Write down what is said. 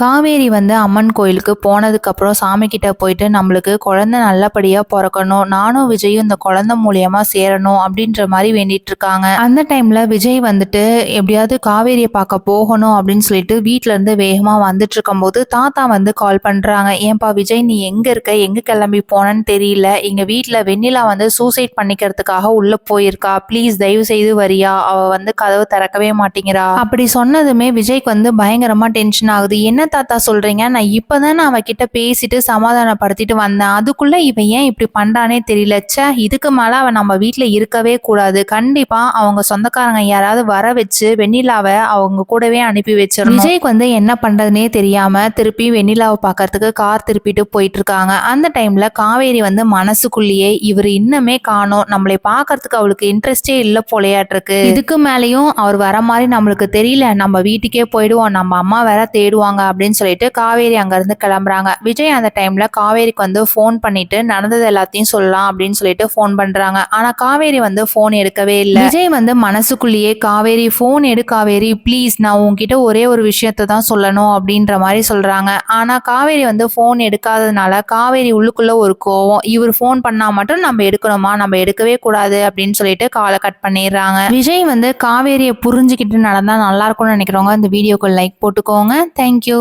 காவேரி வந்து அம்மன் கோயிலுக்கு போனதுக்கப்புறம் சாமி கிட்ட போயிட்டு நம்மளுக்கு குழந்தை நல்லபடியாக பிறக்கணும் நானும் விஜயும் இந்த குழந்தை மூலியமா சேரணும் அப்படின்ற மாதிரி வேண்டிட்டு இருக்காங்க. அந்த டைம்ல விஜய் வந்துட்டு எப்படியாவது காவேரியை பார்க்க போகணும் அப்படின்னு சொல்லிட்டு வீட்ல இருந்து வேகமாக வந்துட்டு இருக்கும்போது தாத்தா வந்து கால் பண்றாங்க. ஏன்பா விஜய் நீ எங்க இருக்க? எங்க கிளம்பி போனன்னு தெரியல. எங்கள் வீட்டில் வெண்ணிலா வந்து சூசைட் பண்ணிக்கிறதுக்காக உள்ள போயிருக்கா. ப்ளீஸ் தயவு செய்து வரியா. அவ வந்து கதவு திறக்கவே மாட்டேங்கிறா. அப்படி சொன்னதுமே விஜய்க்கு வந்து பயங்கரமா டென்ஷன் ஆகுது. என்ன தாத்தா சொல்றீங்க? நான் இப்பதான் நான் அவகிட்ட பேசிட்டு சமாதானப்படுத்திட்டு வந்தேன். அதுக்குள்ள இவன் ஏன் இப்படி பண்றானே தெரியல. ச்சே இதுக்கு மேல அவன் நம்ம வீட்டில் இருக்கவே கூடாது. கண்டிப்பா அவங்க சொந்தக்காரங்க யாராவது வர வச்சு வெண்ணிலாவை அவங்க கூடவே அனுப்பி வச்சிடணும். விஜய்க்கு வந்து என்ன பண்றதுனே தெரியாம திருப்பி வெண்ணிலாவை பார்க்கறதுக்கு கார் திருப்பிட்டு போயிட்டு இருக்காங்க அந்த டைம்ல காவேரி வந்து மனசுக்குள்ளேயே இவர் இன்னுமே காணும். நம்மளை பார்க்கறதுக்கு அவளுக்கு இன்ட்ரெஸ்டே இல்ல போலையாட்டிருக்கு. இதுக்கு மேலேயும் அவர் வர மாதிரி நம்மளுக்கு தெரியல. நம்ம வீட்டுக்கே போயிடுவோம். நம்ம அம்மா வேற தேடுவாங்க அப்படின்னு சொல்லிட்டு காவேரி அங்கேருந்து கிளம்புறாங்க. விஜய் அந்த டைம்ல காவேரிக்கு வந்து ஃபோன் பண்ணிட்டு நடந்தது எல்லாத்தையும் சொல்லலாம் அப்படின்னு சொல்லிட்டு ஃபோன் பண்றாங்க. ஆனா காவேரி வந்து ஃபோன் எடுக்கவே இல்லை. விஜய் வந்து மனசுக்குள்ளேயே காவேரி ஃபோன் எடு காவேரி ப்ளீஸ் நான் உங்ககிட்ட ஒரே ஒரு விஷயத்த தான் சொல்லணும் அப்படின்ற மாதிரி சொல்றாங்க. ஆனா காவேரி வந்து ஃபோன் எடுக்காததுனால காவேரி உள்ளுக்குள்ள ஒரு கோவம். இவர் ஃபோன் பண்ணா மட்டும் நம்ம எடுக்கணுமா? நம்ம எடுக்கவே கூடாது அப்படின்னு சொல்லிட்டு காலை கட் பண்ணிடுறாங்க. விஜய் வந்து காவேரியை புரிஞ்சுக்கிட்டு நடந்தா நல்லா இருக்கும்னு நினைக்கிறவங்க இந்த வீடியோக்கு லைக் போட்டுக்கோங்க. தேங்க்யூ